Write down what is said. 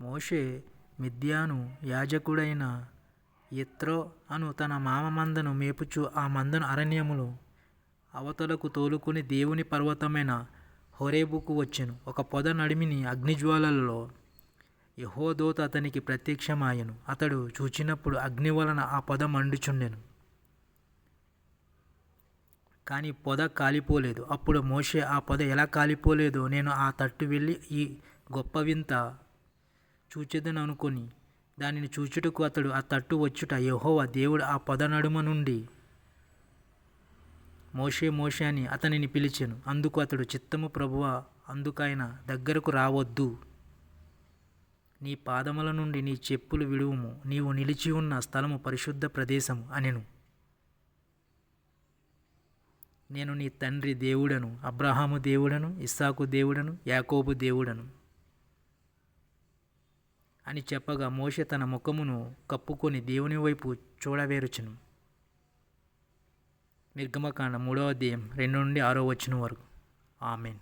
మోషే మిద్యాను యాజకుడైన ఎత్రో అను తన మామ మందను మేపుచు ఆ మందను అరణ్యములో అవతలకు తోలుకొని దేవుని పర్వతమైన హోరేబుకు వచ్చెను. ఒక పొద నడిమిని అగ్నిజ్వాలలలో యహోదోత అతనికి ప్రత్యక్షమాయను. అతడు చూచినప్పుడు అగ్ని వలన ఆ పొద మండుచుండెను. కానీ పొద కాలిపోలేదు. అప్పుడు మోషే ఆ పొద ఎలా కాలిపోలేదో నేను ఆ తట్టు వెళ్ళి ఈ గొప్ప వింత చూచెదను అనుకొని దానిని చూచుటకు అతడు ఆ తట్టు వచ్చుట యహోవా దేవుడు ఆ పొద నడుమ నుండి. మోషే మోషే అని అతనిని పిలిచెను. అందుకు అతడు చిత్తము ప్రభువ అందుకైన దగ్గరకు రావద్దు. నీ పాదముల నుండి నీ చెప్పులు విడువుము. నీవు నిలిచి ఉన్న స్థలము పరిశుద్ధ ప్రదేశము అనెను. నేను నీ తండ్రి దేవుడను అబ్రహాము దేవుడను ఇస్సాకు దేవుడను యాకోబు దేవుడను. అని చెప్పగా మోషే తన ముఖమును కప్పుకొని దేవుని వైపు చూడవేరుచును. నిర్గమకాండ మూడవ అధ్యాయం రెండు నుండి ఆరో వచ్చిన వరకు. ఆమెన్.